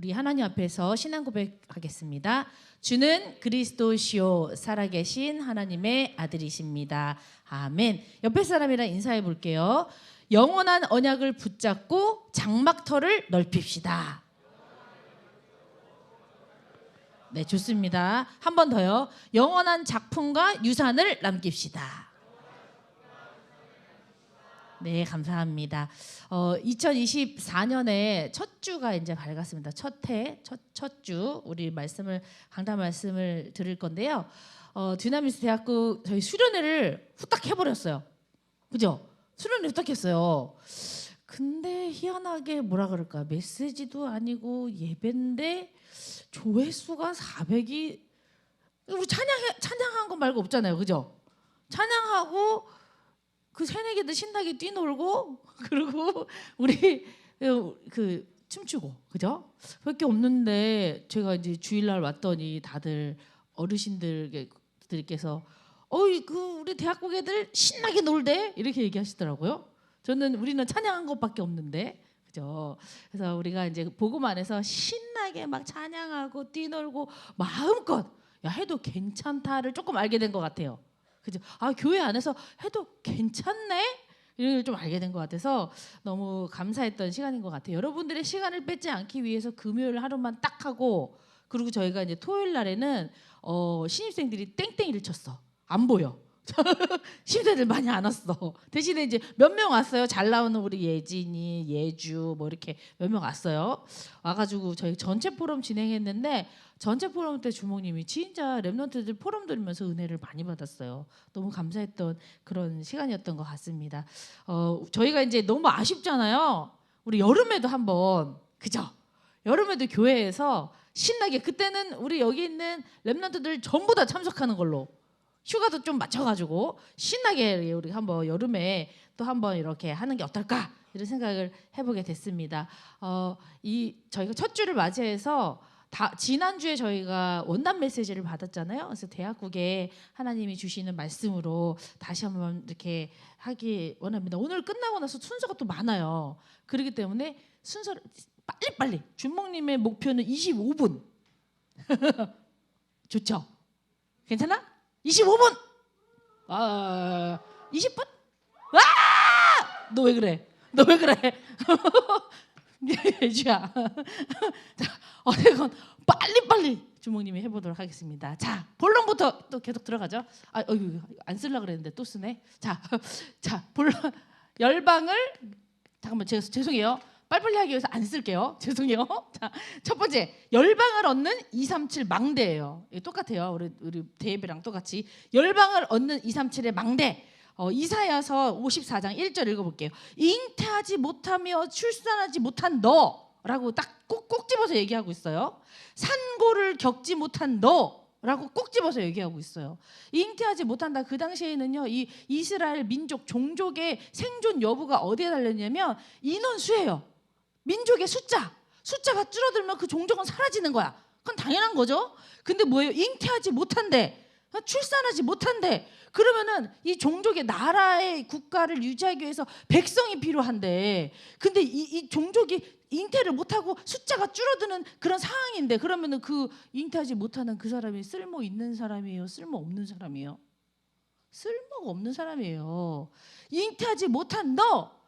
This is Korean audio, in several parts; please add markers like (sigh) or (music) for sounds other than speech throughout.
우리 하나님 앞에서 신앙 고백하겠습니다. 주는 그리스도시요 살아계신 하나님의 아들이십니다. 아멘. 옆에 사람이랑 인사해 볼게요. 영원한 언약을 붙잡고 장막터를 넓힙시다. 네, 좋습니다. 한 번 더요. 영원한 작품과 유산을 남깁시다. 네, 감사합니다. 어, 2024년에 첫 주가 이제 밝았습니다. 첫 해, 첫, 첫 주, 우리 말씀을, 강단 말씀을 들을 건데요. 어, 디나미스 대학교 저희 수련회를 후딱 해버렸어요. 그죠? 수련회 후딱 했어요. 근데 희한하게 뭐라 그럴까 메시지도 아니고 예배인데 조회수가 400이 우리 찬양 찬양한 거 말고 없잖아요, 그죠? 찬양하고 그 새내기들 신나게 뛰놀고 (laughs) 그리고 우리 그 춤추고 그죠? 그밖에 없는데 제가 이제 주일날 왔더니 다들 어르신들께서 어이 그 우리 대학교 애들 신나게 놀대 이렇게 얘기하시더라고요. 저는 우리는 찬양한 것밖에 없는데 그죠? 그래서 우리가 이제 복음 안에서 신나게 막 찬양하고 뛰놀고 마음껏 야 해도 괜찮다를 조금 알게 된 것 같아요. 그죠? 아 교회 안에서 해도 괜찮네. 이런 걸좀 알게 된 것 같아서 너무 감사했던 시간인 것 같아요. 여러분들의 시간을 뺏지 않기 위해서 금요일 하루만 딱 하고 그리고 저희가 이제 토요일 날에는 어, 신입생들이 땡땡이를 쳤어. 안 보여. (laughs) 신입생들 많이 안 왔어. 대신에 이제 몇 명 왔어요. 잘 나오는 우리 예진이, 예주 뭐 이렇게 몇 명 왔어요. 와가지고 저희 전체 포럼 진행했는데 전체 포럼 때 주목님이 진짜 랩런트들 포럼 들으면서 은혜를 많이 받았어요. 너무 감사했던 그런 시간이었던 것 같습니다. 어, 저희가 이제 너무 아쉽잖아요. 우리 여름에도 한번 그죠? 여름에도 교회에서 신나게 그때는 우리 여기 있는 랩런트들 전부 다 참석하는 걸로 휴가도 좀 맞춰가지고 신나게 우리 한번 여름에 또 한번 이렇게 하는 게 어떨까 이런 생각을 해보게 됐습니다. 어, 이 저희가 첫 주를 맞이해서 다 지난 주에 저희가 원단 메시지를 받았잖아요. 그래서 대학국에 하나님이 주시는 말씀으로 다시 한번 이렇게 하기 원합니다. 오늘 끝나고 나서 순서가 또 많아요. 그렇기 때문에 순서를 빨리 빨리 준목님의 목표는 25분. (laughs) 좋죠? 괜찮아? 25분. 아, 20분? 와! 너왜 그래? 너 왜 그래? (laughs) 예주야. 자, 어쨌건 빨리 빨리 주목님이 해보도록 하겠습니다. 자, 본론부터 또 계속 들어가죠. 아, 어유 안 쓸라 그랬는데 또 쓰네. 자, (laughs) 자, 본론 열방을 잠깐만 제가 죄송해요. 빨리빨리 하기 위해서 안 쓸게요. (laughs) 죄송해요. 자, 첫 번째 열방을 얻는 237 망대예요. 똑같아요. 우리 우리 대예배랑 똑같이 열방을 얻는 237의 망대. 어, 이사야서 54장 1절 읽어볼게요. 잉태하지 못하며 출산하지 못한 너라고 딱 꼭꼭 집어서 얘기하고 있어요. 산고를 겪지 못한 너 라고 꼭 집어서 얘기하고 있어요. 잉태하지 못한다. 그 당시에는요, 이 이스라엘 민족 종족의 생존 여부가 어디에 달렸냐면 인원 수예요. 민족의 숫자. 숫자가 줄어들면 그 종족은 사라지는 거야. 그건 당연한 거죠. 근데 뭐예요? 잉태하지 못한대. 출산하지 못한대. 그러면은 이 종족의 나라의 국가를 유지하기 위해서 백성이 필요한데, 근데 이, 이 종족이 잉태를 못하고 숫자가 줄어드는 그런 상황인데, 그러면은 그 잉태하지 못하는 그 사람이 쓸모 있는 사람이에요, 쓸모 없는 사람이에요? 쓸모가 없는 사람이에요. 잉태하지 못한 너,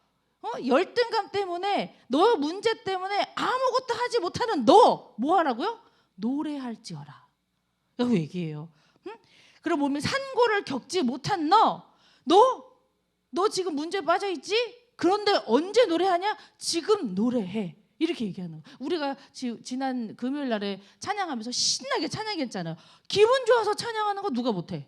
어? 열등감 때문에 너 문제 때문에 아무것도 하지 못하는 너 뭐 하라고요? 노래할지어라. 라고 얘기해요. 응? 그럼 보면 산고를 겪지 못한 너, 너, 너 지금 문제 빠져 있지? 그런데 언제 노래하냐? 지금 노래해. 이렇게 얘기하는 거. 우리가 지, 지난 금요일 날에 찬양하면서 신나게 찬양했잖아요. 기분 좋아서 찬양하는 거 누가 못해?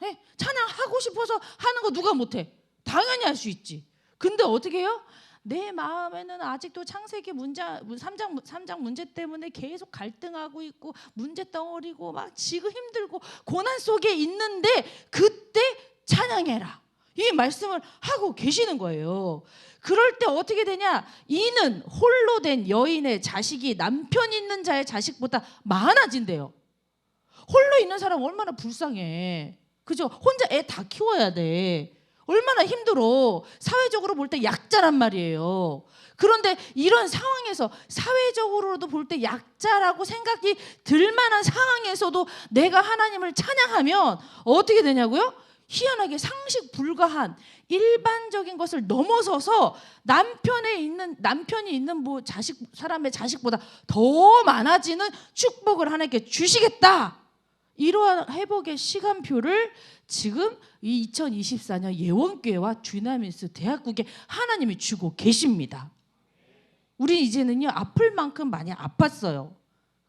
네? 찬양하고 싶어서 하는 거 누가 못해? 당연히 할 수 있지. 근데 어떻게 해요? 내 마음에는 아직도 창세기 문제 3장 3장 문제 때문에 계속 갈등하고 있고 문제 덩어리고 막 지금 힘들고 고난 속에 있는데 그때 찬양해라. 이 말씀을 하고 계시는 거예요. 그럴 때 어떻게 되냐? 이는 홀로 된 여인의 자식이 남편 있는 자의 자식보다 많아진대요. 홀로 있는 사람 얼마나 불쌍해. 그죠? 혼자 애 다 키워야 돼. 얼마나 힘들어. 사회적으로 볼 때 약자란 말이에요. 그런데 이런 상황에서 사회적으로도 볼 때 약자라고 생각이 들 만한 상황에서도 내가 하나님을 찬양하면 어떻게 되냐고요? 희한하게 상식 불가한 일반적인 것을 넘어서서 남편에 있는 남편이 있는 뭐 자식 사람의 자식보다 더 많아지는 축복을 하나님께 주시겠다. 이러한 회복의 시간표를 지금 이 2024년 예원교회와 주나미스 대학국에 하나님이 주고 계십니다. 우리 이제는요 아플 만큼 많이 아팠어요.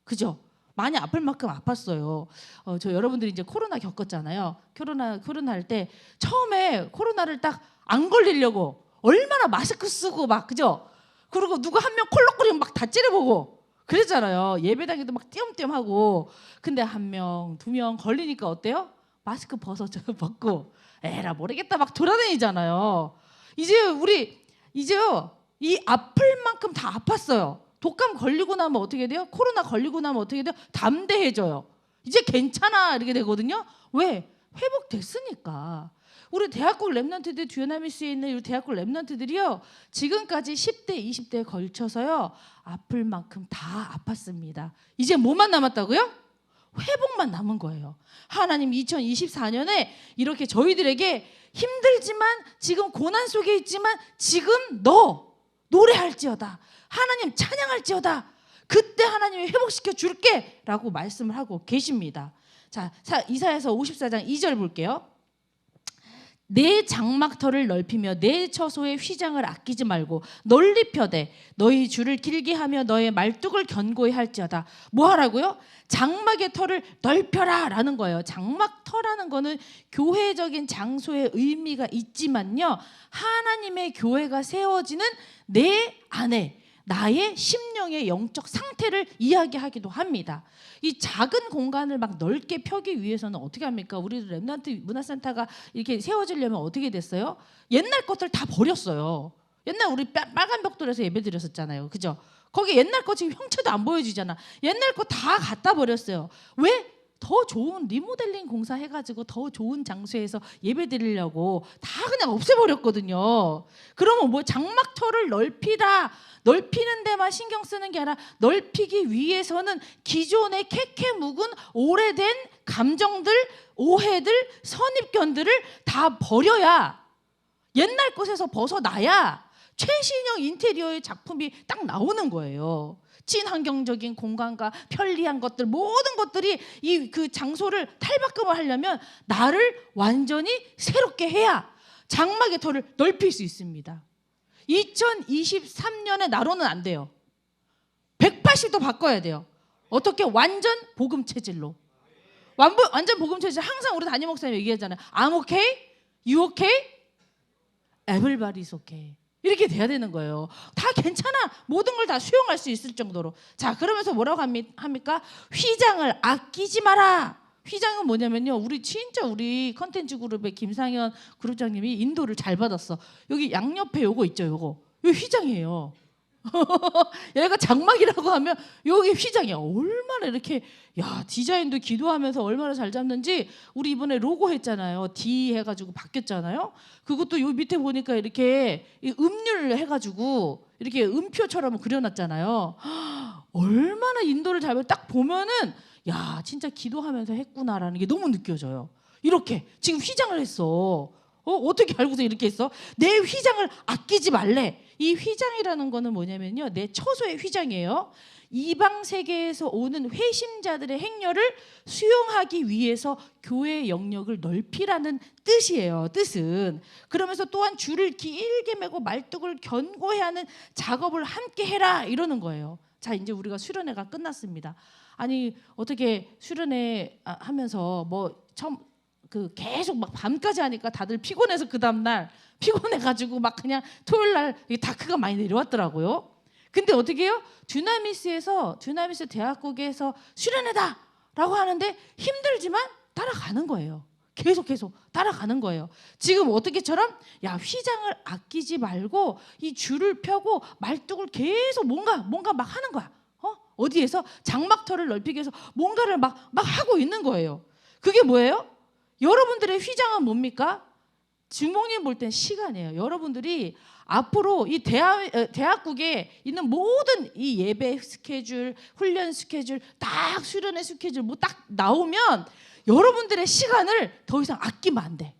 그죠? 많이 아플 만큼 아팠어요. 어, 저 여러분들이 이제 코로나 겪었잖아요. 코로나 코로나 할 때 처음에 코로나를 딱 안 걸리려고 얼마나 마스크 쓰고 막 그죠? 그리고 누가 한명 콜록거리면 막 다 찌려보고 그랬잖아요. 예배당에도 막 띄엄띄엄 하고 근데 한 명, 두 명 걸리니까 어때요? 마스크 벗어 저 (laughs) 벗고 에라 모르겠다 막 돌아다니잖아요. 이제 우리 이제요 이 아플 만큼 다 아팠어요. 독감 걸리고 나면 어떻게 돼요? 코로나 걸리고 나면 어떻게 돼요? 담대해져요. 이제 괜찮아 이렇게 되거든요. 왜? 회복됐으니까. 우리 대학교 랩런트들 듀나미스에 있는 우리 대학교 랩런트들이요 지금까지 10대, 20대에 걸쳐서요 아플 만큼 다 아팠습니다. 이제 뭐만 남았다고요? 회복만 남은 거예요. 하나님 2024년에 이렇게 저희들에게 힘들지만 지금 고난 속에 있지만 지금 너 노래할지어다. 하나님 찬양할지어다. 그때 하나님이 회복시켜 줄게 라고 말씀을 하고 계십니다. 자, 사- 이사야서 54장 2절 볼게요. 내 장막터를 넓히며 내 처소의 휘장을 아끼지 말고 널리 펴되 너희 줄을 길게 하며 너의 말뚝을 견고히 할지어다. 뭐 하라고요? 장막의 터를 넓혀라라는 거예요. 장막터라는 거는 교회적인 장소의 의미가 있지만요. 하나님의 교회가 세워지는 내 안에 나의 심령의 영적 상태를 이야기하기도 합니다. 이 작은 공간을 막 넓게 펴기 위해서는 어떻게 합니까? 우리 랩난트 문화센터가 이렇게 세워지려면 어떻게 됐어요? 옛날 것들 다 버렸어요. 옛날 우리 빨- 빨간 벽돌에서 예배 드렸었잖아요. 그죠? 거기 옛날 거 지금 형체도 안 보여지잖아. 옛날 거 다 갖다 버렸어요. 왜? 더 좋은 리모델링 공사 해가지고 더 좋은 장소에서 예배 드리려고 다 그냥 없애버렸거든요. 그러면 뭐 장막터를 넓히라, 넓히는 데만 신경 쓰는 게 아니라 넓히기 위해서는 기존의 캐캐 묵은 오래된 감정들, 오해들, 선입견들을 다 버려야 옛날 것에서 벗어나야 최신형 인테리어의 작품이 딱 나오는 거예요. 친환경적인 공간과 편리한 것들 모든 것들이 이 그 장소를 탈바꿈을 하려면 나를 완전히 새롭게 해야 장막의 터를 넓힐 수 있습니다. 2023년의 나로는 안 돼요. 180도 바꿔야 돼요. 어떻게 완전 복음 체질로. 완전 완전 복음 체질 항상 우리 담임 목사님 얘기하잖아요. I'm okay, you okay, everybody's okay. 이렇게 돼야 되는 거예요. 다 괜찮아. 모든 걸 다 수용할 수 있을 정도로. 자, 그러면서 뭐라고 합니- 합니까? 휘장을 아끼지 마라. 휘장은 뭐냐면요. 우리 진짜 우리 컨텐츠 그룹의 김상현 그룹장님이 인도를 잘 받았어. 여기 양옆에 요거 있죠, 요거. 요 휘장이에요. (laughs) 얘가 장막이라고 하면 여기 휘장이야. 얼마나 이렇게 야 디자인도 기도하면서 얼마나 잘 잡는지 우리 이번에 로고 했잖아요. D 해가지고 바뀌었잖아요. 그것도 요 밑에 보니까 이렇게 이 음률 해가지고 이렇게 음표처럼 그려놨잖아요. (gasps) 얼마나 인도를 잘딱 보면은 야 진짜 기도하면서 했구나라는 게 너무 느껴져요. 이렇게 지금 휘장을 했어. 어 어떻게 알고서 이렇게 했어? 내 휘장을 아끼지 말래. 이 휘장이라는 거는 뭐냐면요, 내 처소의 휘장이에요. 이방 세계에서 오는 회심자들의 행렬을 수용하기 위해서 교회의 영역을 넓히라는 뜻이에요. 뜻은 그러면서 또한 줄을 길게 매고 말뚝을 견고히 하는 작업을 함께 해라 이러는 거예요. 자 이제 우리가 수련회가 끝났습니다. 아니 어떻게 수련회 아, 하면서 뭐 처음 그 계속 막 밤까지 하니까 다들 피곤해서 그 다음 날 (laughs) 피곤해 가지고 막 그냥 토요일 날이 다크가 많이 내려왔더라고요. 근데 어떻게 해요? 듀나미스에서 듀나미스 대학국에서 수련회다 라고 하는데 힘들지만 따라가는 거예요. 계속 계속 따라가는 거예요. 지금 어떻게처럼 야 휘장을 아끼지 말고 이 줄을 펴고 말뚝을 계속 뭔가 뭔가 막 하는 거야. 어? 어디에서 장막터를 넓히기 위해서 뭔가를 막 막 하고 있는 거예요. 그게 뭐예요? 여러분들의 휘장은 뭡니까? 주목님 볼 땐 시간이에요. 여러분들이 앞으로 이 대학 어, 대학국에 있는 모든 이 예배 스케줄, 훈련 스케줄, 딱 수련회 스케줄 뭐 딱 나오면 여러분들의 시간을 더 이상 아끼면 안 돼.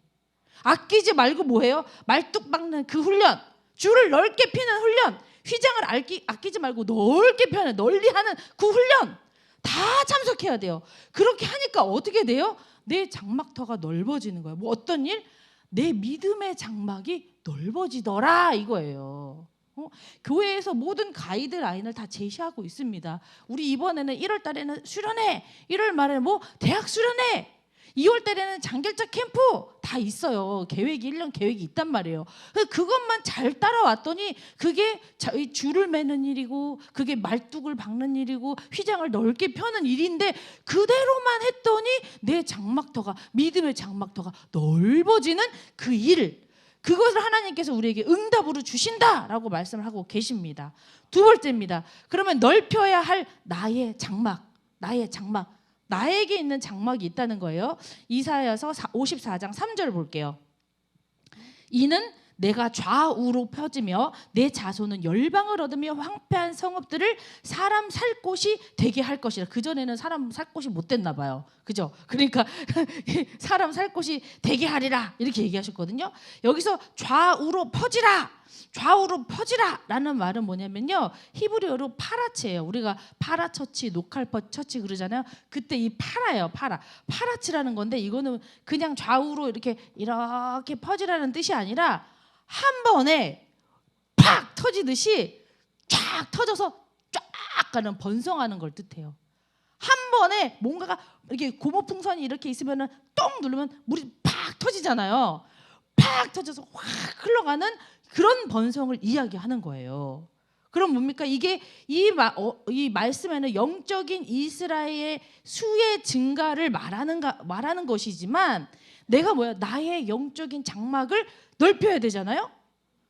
아끼지 말고 뭐해요? 말뚝 박는 그 훈련, 줄을 넓게 피는 훈련, 휘장을 아끼, 아끼지 말고 넓게 펴는 널리 하는 그 훈련 다 참석해야 돼요. 그렇게 하니까 어떻게 돼요? 내 장막터가 넓어지는 거예요. 뭐 어떤 일? 내 믿음의 장막이 넓어지더라 이거예요. 어? 교회에서 모든 가이드라인을 다 제시하고 있습니다. 우리 이번에는 1월 달에는 수련회, 1월 말에는 뭐 대학 수련회, 2월 달에는 장결자 캠프 다 있어요. 계획이 1년 계획이 있단 말이에요. 그것만 잘 따라왔더니 그게 줄을 매는 일이고 그게 말뚝을 박는 일이고 휘장을 넓게 펴는 일인데 그대로만 했더니 내 장막터가 믿음의 장막터가 넓어지는 그 일. 그것을 하나님께서 우리에게 응답으로 주신다라고 말씀을 하고 계십니다. 두 번째입니다. 그러면 넓혀야 할 나의 장막, 나의 장막. 나에게 있는 장막이 있다는 거예요. 이사야서 54장 3절 볼게요. 이는 내가 좌우로 펴지며 내 자손은 열방을 얻으며 황폐한 성읍들을 사람 살 곳이 되게 할 것이라. 그 전에는 사람 살 곳이 못 됐나 봐요. 그죠? 그러니까 (laughs) 사람 살 곳이 되게 하리라 이렇게 얘기하셨거든요. 여기서 좌우로 퍼지라. 좌우로 퍼지라라는 말은 뭐냐면요 히브리어로 파라치예요. 우리가 파라처치, 노칼퍼 처치 그러잖아요. 그때 이 파라예요, 파라. 파라치라는 건데 이거는 그냥 좌우로 이렇게 이렇게 퍼지라는 뜻이 아니라 한 번에 팍 터지듯이 쫙 터져서 쫙 가는 번성하는 걸 뜻해요. 한 번에 뭔가가 이렇게 고무풍선이 이렇게 있으면은 똥 누르면 물이 팍 터지잖아요. 팍 터져서 확 흘러가는 그런 번성을 이야기하는 거예요. 그럼 뭡니까? 이게 이, 마, 어, 이 말씀에는 영적인 이스라엘의 수의 증가를 말하는, 말하는 것이지만 내가 뭐야? 나의 영적인 장막을 넓혀야 되잖아요.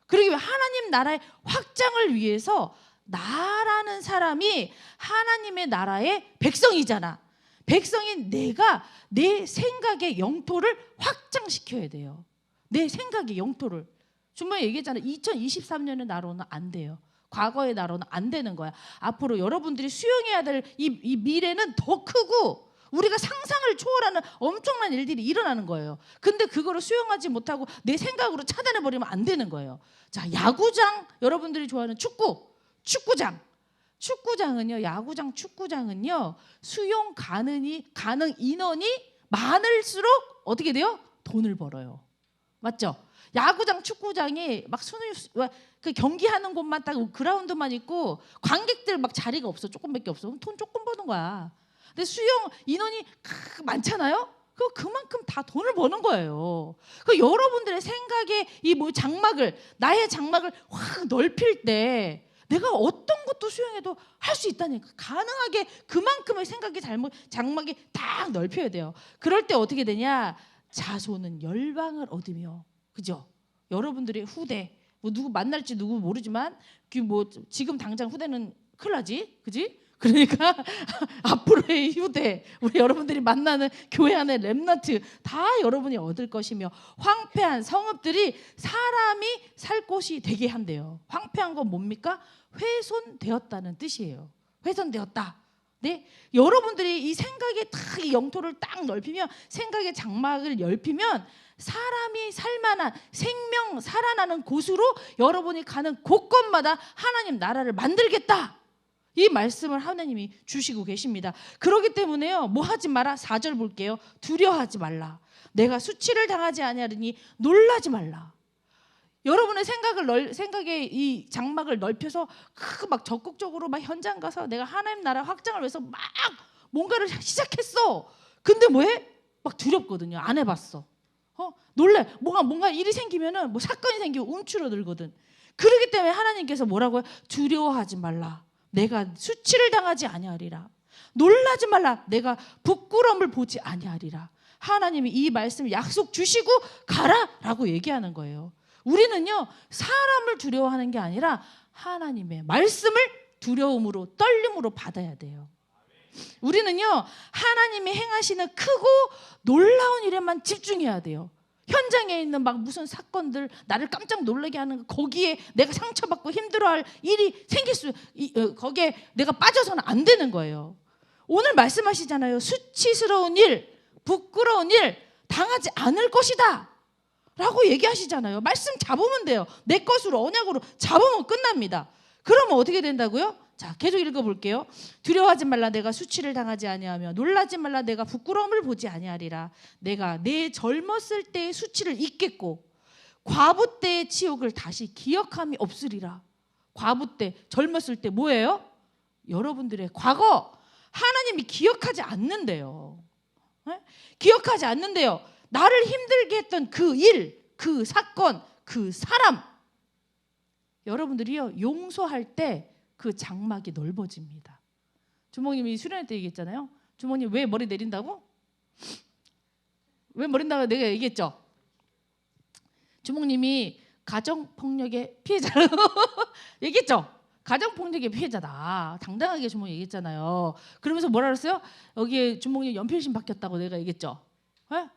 그러기 하나님 나라의 확장을 위해서 나라는 사람이 하나님의 나라의 백성이잖아. 백성인 내가 내 생각의 영토를 확장시켜야 돼요. 내 생각의 영토를. 정말 얘기했잖아요. 2023년의 나로는 안 돼요. 과거의 나로는 안 되는 거야. 앞으로 여러분들이 수용해야 될이이 미래는 더 크고 우리가 상상을 초월하는 엄청난 일들이 일어나는 거예요. 근데 그거를 수용하지 못하고 내 생각으로 차단해 버리면 안 되는 거예요. 자, 야구장 여러분들이 좋아하는 축구, 축구장. 축구장은요, 야구장 축구장은요, 수용 가능이 가능 인원이 많을수록 어떻게 돼요? 돈을 벌어요. 맞죠? 야구장, 축구장이 막 수능 그 경기하는 곳만 딱 그라운드만 있고 관객들 막 자리가 없어 조금밖에 없어. 돈 조금 버는 거야. 근데 수용 인원이 크- 많잖아요. 그 그만큼 다 돈을 버는 거예요. 그 여러분들의 생각에 이뭐 장막을 나의 장막을 확 넓힐 때 내가 어떤 것도 수용해도 할 수 있다니까 가능하게 그만큼의 생각이 잘못 장막이 딱 넓혀야 돼요. 그럴 때 어떻게 되냐? 자손은 열방을 얻으며 그죠? 여러분들의 후대 뭐 누구 만날지 누구 모르지만 그 뭐 지금 당장 후대는 나지, 그지? 그러니까 (laughs) 앞으로의 후대 우리 여러분들이 만나는 교회 안의 렘넌트 다 여러분이 얻을 것이며 황폐한 성읍들이 사람이 살 곳이 되게 한대요. 황폐한 건 뭡니까? 훼손되었다는 뜻이에요. 훼손되었다. 네, 여러분들이 이 생각의 탁이 영토를 딱 넓히면 생각의 장막을 넓히면 사람이 살만한 생명 살아나는 곳으로 여러분이 가는 곳곳마다 하나님 나라를 만들겠다. 이 말씀을 하나님이 주시고 계십니다. 그렇기 때문에요. 뭐 하지 마라. 4절 볼게요. 두려워하지 말라. 내가 수치를 당하지 아니하리니 놀라지 말라. 여러분의 생각을 넓, 생각의 이 장막을 넓혀서 그 막 적극적으로 막 현장 가서 내가 하나님 나라 확장을 위해서 막 뭔가를 시작했어. 근데 뭐해? 막 두렵거든요. 안 해봤어. 어 놀래. 뭔가 뭔가 일이 생기면은 뭐 사건이 생기고 움츠러들거든. 그렇기 때문에 하나님께서 뭐라고요? 두려워하지 말라. 내가 수치를 당하지 아니하리라. 놀라지 말라. 내가 부끄러움을 보지 아니하리라. 하나님이 이 말씀 약속 주시고 가라라고 얘기하는 거예요. 우리는요 사람을 두려워하는 게 아니라 하나님의 말씀을 두려움으로 떨림으로 받아야 돼요. 우리는요 하나님이 행하시는 크고 놀라운 일에만 집중해야 돼요. 현장에 있는 막 무슨 사건들 나를 깜짝 놀라게 하는 거, 거기에 내가 상처받고 힘들어할 일이 생길 수 이, 어, 거기에 내가 빠져서는 안 되는 거예요. 오늘 말씀하시잖아요. 수치스러운 일, 부끄러운 일 당하지 않을 것이다. 라고 얘기하시잖아요. 말씀 잡으면 돼요. 내 것으로 언약으로 잡으면 끝납니다. 그러면 어떻게 된다고요? 자, 계속 읽어 볼게요. 두려워하지 말라 내가 수치를 당하지 아니하며 놀라지 말라 내가 부끄러움을 보지 아니하리라. 내가 내 젊었을 때의 수치를 잊겠고 과부 때의 치욕을 다시 기억함이 없으리라. 과부 때 젊었을 때 뭐예요? 여러분들의 과거 하나님이 기억하지 않는데요. 네? 기억하지 않는데요. 나를 힘들게 했던 그 일, 그 사건, 그 사람 여러분들이요 용서할 때 그 장막이 넓어집니다. 주모님이 수련회 때 얘기했잖아요. 주모님 왜 머리 내린다고? 왜 머리 내린다고 내가 얘기했죠. 주모님이 가정 폭력의 피해자로 (laughs) 얘기했죠. 가정 폭력의 피해자다. 당당하게 주모 얘기했잖아요. 그러면서 뭐라 그랬어요? 여기에 주모님 연필심 바뀌었다고 내가 얘기했죠. 예?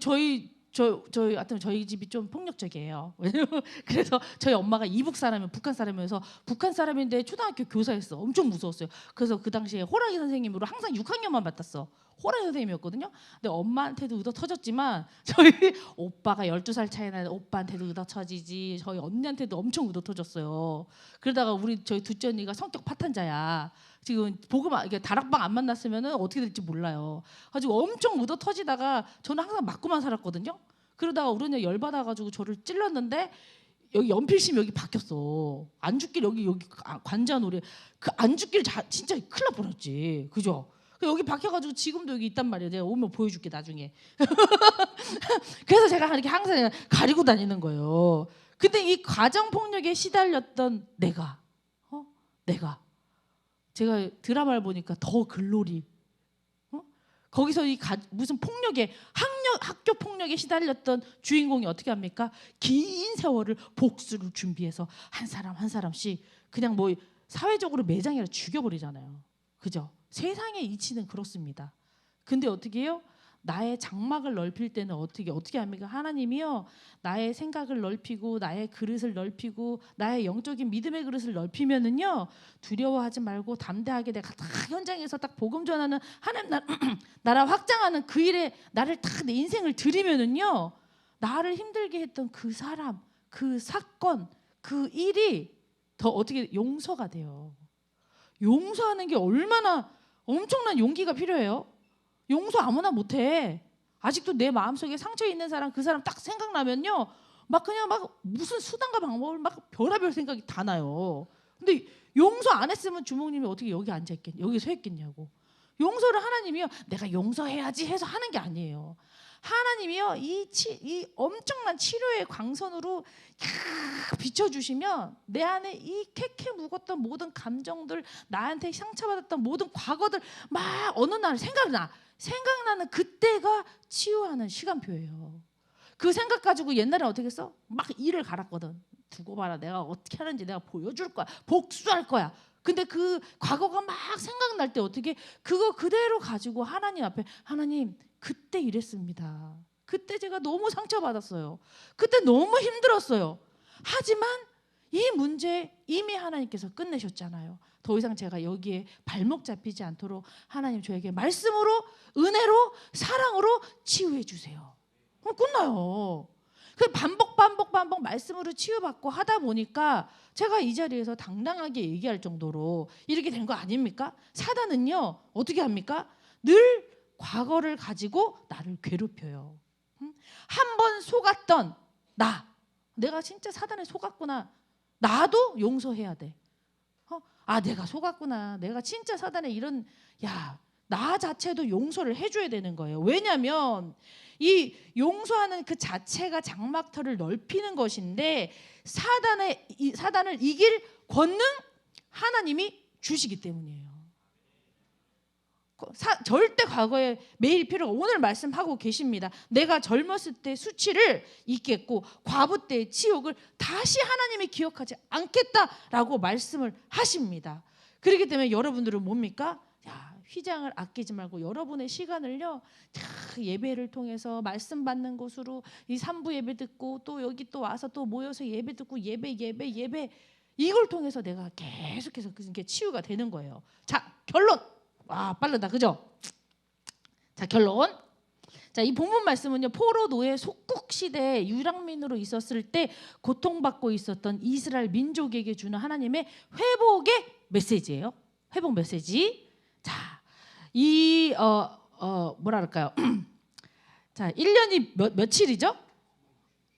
저희 저 저희 하여튼 저희 집이 좀 폭력적이에요. (laughs) 그래서 저희 엄마가 이북 사람이 북한 사람이어서 북한 사람인데 초등학교 교사였어. 엄청 무서웠어요. 그래서 그 당시에 호랑이 선생님으로 항상 6학년만 맡았어. 호랑이 선생님이었거든요. 근데 엄마한테도 의도 터졌지만 (laughs) 저희 오빠가 12살 차이 나는 오빠한테도 의도 터지지. 저희 언니한테도 엄청 의도 터졌어요. 그러다가 우리 저희 둘째 언니가 성격 파탄자야. 지금 복음 안- 이게 다락방 안 만났으면은 어떻게 될지 몰라요. 가지고 엄청 묻어 터지다가 저는 항상 맞고만 살았거든요. 그러다가 언니 열 받아가지고 저를 찔렀는데 여기 연필심 여기 바뀌었어. 안 죽길 여기 여기 아, 관자놀이 그안 죽길 자, 진짜 큰일 날 뻔했지. 그죠? 그 여기 박혀가지고 지금도 여기 있단 말이에요. 내가 오면 보여줄게 나중에. (laughs) 그래서 제가 이렇게 항상 가리고 다니는 거예요. 근데 이 가정 폭력에 시달렸던 내가, 어? 내가 제가 드라마를 보니까 더 글로리. 어? 거기서 이 가, 무슨 폭력에 학력, 학교 폭력에 시달렸던 주인공이 어떻게 합니까? 긴 세월을 복수를 준비해서 한 사람 한 사람씩 그냥 뭐 사회적으로 매장이라 죽여버리잖아요. 그죠? 세상의 이치는 그렇습니다. 근데 어떻게 해요? 나의 장막을 넓힐 때는 어떻게 어떻게 합니까? 하나님이요 나의 생각을 넓히고 나의 그릇을 넓히고 나의 영적인 믿음의 그릇을 넓히면은요 두려워하지 말고 담대하게 내가 딱 현장에서 딱 복음 전하는 하나님 나, (clears throat) 나라 확장하는 그 일에 나를 딱내 인생을 들이면은요 나를 힘들게 했던 그 사람 그 사건 그 일이 더 어떻게 용서가 돼요. 용서하는 게 얼마나 엄청난 용기가 필요해요. 용서 아무나 못해. 아직도 내 마음속에 상처 있는 사람 그 사람 딱 생각나면요. 막 그냥 막 무슨 수단과 방법을 막 별의별 생각이 다 나요. 근데 용서 안 했으면 주목님이 어떻게 여기 앉아 있겠 여기 서 있겠냐고. 용서를 하나님이요. 내가 용서해야지 해서 하는 게 아니에요. 하나님이요. 이, 치, 이 엄청난 치료의 광선으로 캬 비춰 주시면 내 안에 이 캐캐 묵었던 모든 감정들 나한테 상처받았던 모든 과거들 막 어느 날 생각나 생각나는 그때가 치유하는 시간표예요. 그 생각 가지고 옛날에 어떻게 했어? 막 일을 갈았거든. 두고 봐라. 내가 어떻게 하는지 내가 보여줄 거야. 복수할 거야. 근데 그 과거가 막 생각날 때 어떻게 그거 그대로 가지고 하나님 앞에 하나님 그때 이랬습니다. 그때 제가 너무 상처받았어요. 그때 너무 힘들었어요. 하지만 이 문제 이미 하나님께서 끝내셨잖아요. 더 이상 제가 여기에 발목 잡히지 않도록 하나님 저에게 말씀으로 은혜로 사랑으로 치유해 주세요. 그럼 끝나요. 그 반복 반복 반복 말씀으로 치유받고 하다 보니까 제가 이 자리에서 당당하게 얘기할 정도로 이렇게 된 거 아닙니까? 사단은요 어떻게 합니까? 늘 과거를 가지고 나를 괴롭혀요. 한 번 속았던 나, 내가 진짜 사단에 속았구나. 나도 용서해야 돼. 어? 아 내가 속았구나. 내가 진짜 사단에 이런 야. 나 자체도 용서를 해 줘야 되는 거예요. 왜냐하면 이 용서하는 그 자체가 장막터를 넓히는 것인데 사단의 이, 사단을 이길 권능 하나님이 주시기 때문이에요. 사, 절대 과거에 매일 필요가 오늘 말씀하고 계십니다. 내가 젊었을 때 수치를 잊겠고 과부 때의 치욕을 다시 하나님이 기억하지 않겠다라고 말씀을 하십니다. 그렇기 때문에 여러분들은 뭡니까? 야, 휘장을 아끼지 말고 여러분의 시간을요 자, 예배를 통해서 말씀 받는 곳으로 이 삼부 예배 듣고 또 여기 또 와서 또 모여서 예배 듣고 예배 예배 예배 이걸 통해서 내가 계속해서 그게 치유가 되는 거예요. 자 결론 와 빠르다 그죠? 자 결론 자, 이 본문 말씀은요. 포로 노예 속국 시대에 유랑민으로 있었을 때 고통받고 있었던 이스라엘 민족에게 주는 하나님의 회복의 메시지예요. 회복 메시지. 자, 이 어 어 뭐라 그럴까요? (clears throat) 자, 1년이 몇 며칠이죠?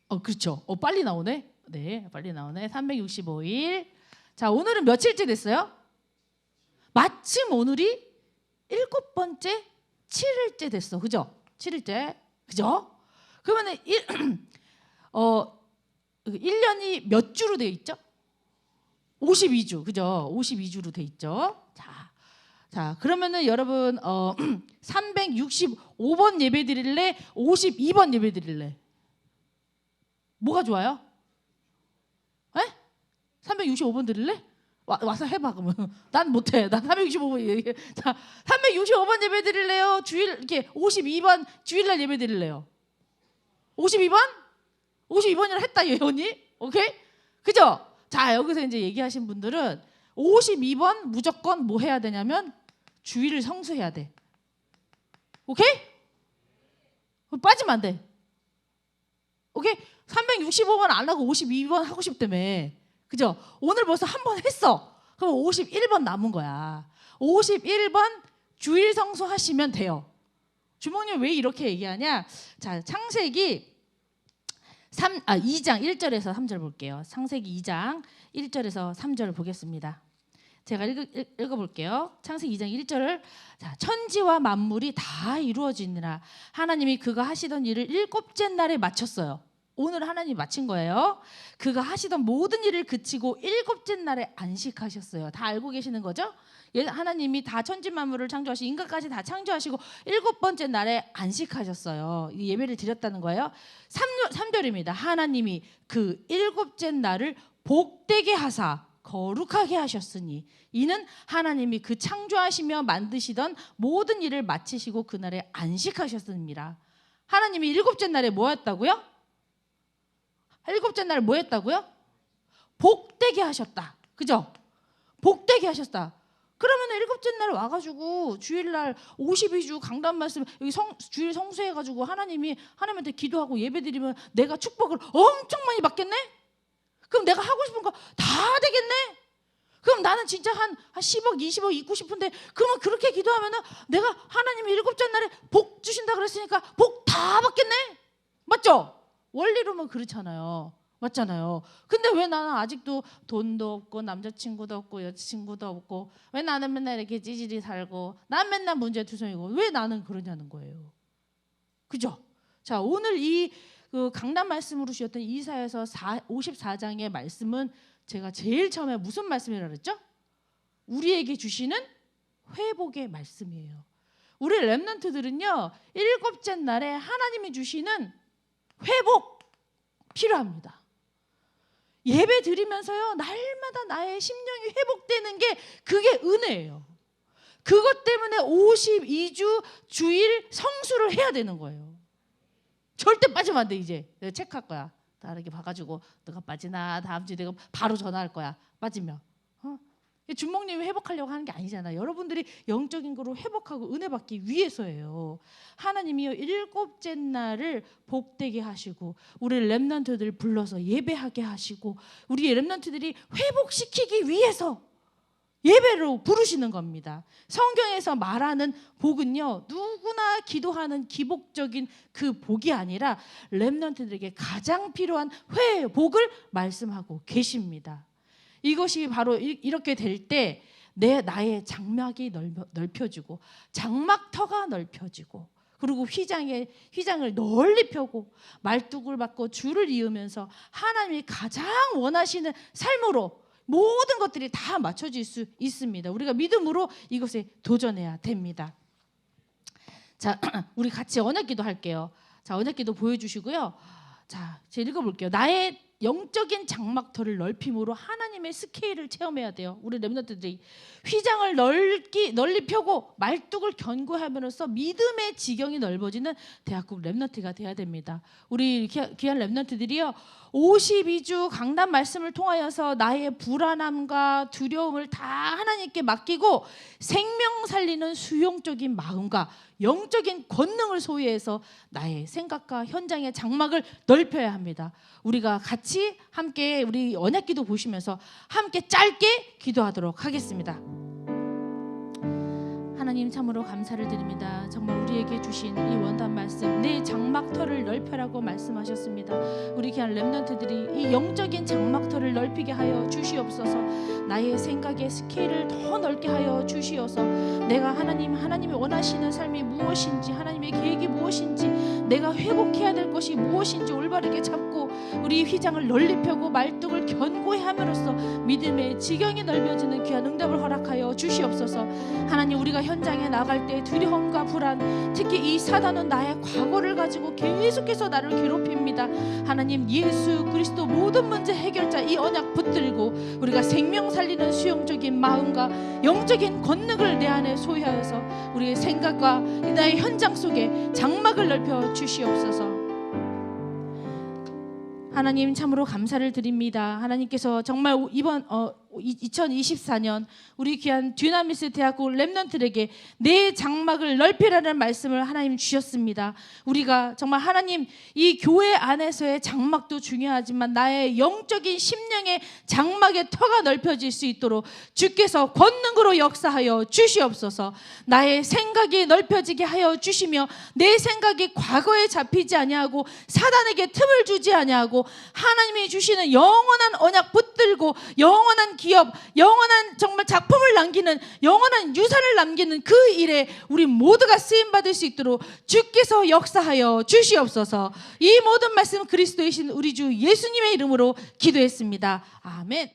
어, 그렇죠. 어, 빨리 나오네. 네, 빨리 나오네. 365일. 자, 오늘은 며칠째 됐어요? 마침 오늘이 일곱 번째 7일째 됐어. 그죠? 7일째. 그죠? 그러면은 일, (clears throat) 어 1년이 몇 주로 되어 있죠? 52주. 그죠? 52주로 되어 있죠. 자. 자, 그러면은 여러분 어 (clears throat) 365번 예배 드릴래? 52번 예배 드릴래? 뭐가 좋아요? 에? 365번 드릴래? 와, 와서 해봐 그러면. (laughs) 난 못해. 난 365번 얘기해. 자 365번 예배 드릴래요? 주일 이렇게 52번 주일날 예배 드릴래요? 52번? 52번이라 했다 예언이? 오케이? 그죠? 자 여기서 이제 얘기하신 분들은 52번 무조건 뭐 해야 되냐면 주일을 성수해야 돼. 오케이? 빠지면 안돼. 오케이? 365번 안 하고 52번 하고 싶다며 그죠? 오늘 벌써 한 번 했어. 그럼 51번 남은 거야. 51번 주일 성수 하시면 돼요. 주목님 왜 이렇게 얘기하냐? 자, 창세기 3, 아, 2장 1절에서 3절 볼게요. 창세기 2장 1절에서 3절 보겠습니다. 제가 읽, 읽어 볼게요. 창세기 2장 1절을 자, 천지와 만물이 다 이루어지느라 하나님이 그가 하시던 일을 일곱째 날에 마쳤어요. 오늘 하나님 마친 거예요. 그가 하시던 모든 일을 그치고 일곱째 날에 안식하셨어요. 다 알고 계시는 거죠? 예, 하나님이 다 천지 만물을 창조하시고 인간까지 다 창조하시고 일곱 번째 날에 안식하셨어요. 이 예배를 드렸다는 거예요. 3, 절입니다 하나님이 그 일곱째 날을 복되게 하사 거룩하게 하셨으니 이는 하나님이 그 창조하시며 만드시던 모든 일을 마치시고 그날에 안식하셨습니다. 하나님이 일곱째 날에 뭐였다고요? 일곱째 날 뭐 했다고요? 복되게 하셨다. 그죠? 복되게 하셨다. 그러면 일곱째 날 와가지고 주일날 52주 강단 말씀 여기 성, 주일 성수해가지고 하나님이 하나님한테 기도하고 예배드리면 내가 축복을 엄청 많이 받겠네? 그럼 내가 하고 싶은 거 다 되겠네? 그럼 나는 진짜 한, 한 10억, 20억 있고 싶은데 그러면 그렇게 기도하면은 내가 하나님이 일곱째 날에 복 주신다 그랬으니까 복 다 받겠네? 맞죠? 원리로만 그렇잖아요. 맞잖아요. 근데 왜 나는 아직도 돈도 없고 남자친구도 없고 여자친구도 없고 왜 나는 맨날 이렇게 찌질이 살고 난 맨날 문제투성이고 왜 나는 그러냐는 거예요. 그죠? 자 오늘 이 그 강남 말씀으로 주셨던 이사에서 54장의 말씀은 제가 제일 처음에 무슨 말씀이라 그랬죠? 우리에게 주시는 회복의 말씀이에요. 우리 렘넌트들은요 일곱째 날에 하나님이 주시는 회복 필요합니다. 예배 드리면서요 날마다 나의 심령이 회복되는 게 그게 은혜예요. 그것 때문에 52주 주일 성수를 해야 되는 거예요. 절대 빠지면 안 돼 이제 내가 체크할 거야. 다르게 봐가지고 너가 빠지나 다음 주에 내가 바로 전화할 거야. 빠지면 어? 주목님이 회복하려고 하는 게 아니잖아. 여러분들이 영적인 거로 회복하고 은혜 받기 위해서예요. 하나님이요 일곱째 날을 복되게 하시고 우리 렘넌트들 불러서 예배하게 하시고 우리 렘넌트들이 회복시키기 위해서 예배로 부르시는 겁니다. 성경에서 말하는 복은요 누구나 기도하는 기복적인 그 복이 아니라 렘넌트들에게 가장 필요한 회복을 말씀하고 계십니다. 이것이 바로 이렇게 될 때 내 나의 장막이 넓혀, 지고 장막터가 넓혀지고 그리고 휘장에 휘장을 널리 펴고 말뚝을 받고 줄을 이으면서 하나님이 가장 원하시는 삶으로 모든 것들이 다 맞춰질 수 있습니다. 우리가 믿음으로 이것에 도전해야 됩니다. 자, (clears throat) 우리 같이 언약기도 할게요. 자, 언약기도 보여주시고요. 자, 제가 읽어볼게요. 나의 영적인 장막터를 넓힘으로 하나님의 스케일을 체험해야 돼요. 우리 렘넌트들이 휘장을 넓기 널리 펴고 말뚝을 견고함으로써 믿음의 지경이 넓어지는 대학국 렘넌트가 돼야 됩니다. 우리 귀- 귀한 렘넌트들이요. 52주 강단 말씀을 통하여서 나의 불안함과 두려움을 다 하나님께 맡기고 생명 살리는 수용적인 마음과 영적인 권능을 소유해서 나의 생각과 현장의 장막을 넓혀야 합니다. 우리가 같이 함께 우리 언약기도 보시면서 함께 짧게 기도하도록 하겠습니다. 하나님 참으로 감사를 드립니다. 정말 우리에게 주신 이 원단 말씀, 내 장막터를 넓혀라고 말씀하셨습니다. 우리 귀한 렘넌트들이 이 영적인 장막터를 넓히게 하여 주시옵소서. 나의 생각의 스케일을 더 넓게 하여 주시어서 내가 하나님 하나님이 원하시는 삶이 무엇인지 하나님의 계획이 무엇인지 내가 회복해야 될 것이 무엇인지 올바르게 잡고 우리 휘장을 널리 펴고 말뚝을 견고히 함으로써 믿음의 지경이 넓어지는 귀한 응답을 허락하여 주시옵소서. 하나님 우리가 현장에 나갈 때 두려움과 불안 특히 이 사단은 나의 과거를 가지고 계속해서 나를 괴롭힙니다. 하나님 예수 그리스도 모든 문제 해결자 이 언약 붙들고 우리가 생명 살리는 수용적인 마음과 영적인 권능을 내 안에 소유하여서 우리의 생각과 이 나의 현장 속에 장막을 넓혀 주시옵소서. 하나님 참으로 감사를 드립니다. 하나님께서 정말 이번 어, 2024년 우리 귀한 듀나미스 대학교 렘넌트에게 내 장막을 넓히라는 말씀을 하나님 주셨습니다. 우리가 정말 하나님 이 교회 안에서의 장막도 중요하지만 나의 영적인 심령의 장막의 터가 넓혀질 수 있도록 주께서 권능으로 역사하여 주시옵소서. 나의 생각이 넓혀지게 하여 주시며 내 생각이 과거에 잡히지 아니하고 사단에게 틈을 주지 아니하고 하나님이 주시는 영원한 언약 붙들고 영원한 기업, 영원한 정말 작품을 남기는 영원한 유산을 남기는 그 일에 우리 모두가 쓰임 받을 수 있도록 주께서 역사하여 주시옵소서. 이 모든 말씀 그리스도이신 우리 주 예수님의 이름으로 기도했습니다. 아멘.